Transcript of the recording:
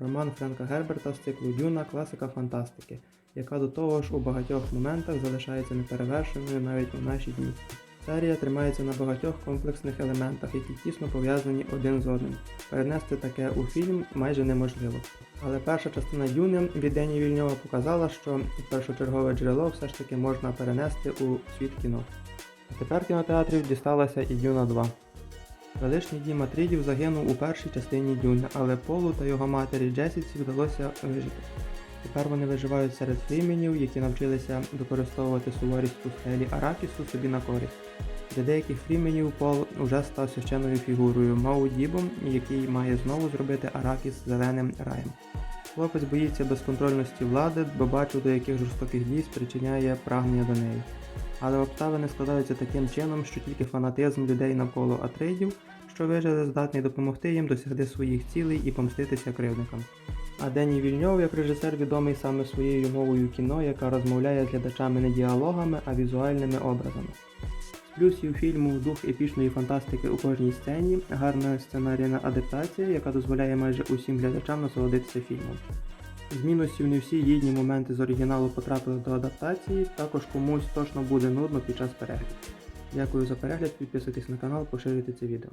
роман Френка Герберта з циклу Дюна класика фантастики, яка до того ж у багатьох моментах залишається неперевершеною навіть у наші дні. Серія тримається на багатьох комплексних елементах, які тісно пов'язані один з одним. Перенести таке у фільм майже неможливо. Але перша частина Дюни від Дені Вільньова показала, що першочергове джерело все ж таки можна перенести у світ кіно. А тепер кінотеатрів дісталася і Дюна 2. Величний дім Матрідів загинув у першій частині Дюни, але Полу та його матері Джесіці вдалося вижити. Тепер вони виживають серед фріменів, які навчилися використовувати суворість пустелі Аракісу собі на користь. Для деяких фріменів Пол уже став священною фігурою Маудібом, який має знову зробити Аракіс зеленим раєм. Хлопець боїться безконтрольності влади, бо бачив, до яких жорстоких дій спричиняє прагнення до неї. Але обставини складаються таким чином, що тільки фанатизм людей навколо Атрейдів, що вижили, здатний допомогти їм досягти своїх цілей і помститися кривдникам. А Дені Вільньов як режисер відомий саме своєю мовою кіно, яка розмовляє з глядачами не діалогами, а візуальними образами. З плюсів фільму дух епічної фантастики у кожній сцені, гарна сценарійна адаптація, яка дозволяє майже усім глядачам насолодитися фільмом. З не всі їдні моменти з оригіналу потрапили до адаптації, також комусь точно буде нудно під час перегляду. Дякую за перегляд, підписуйтесь на канал, поширюйте це відео.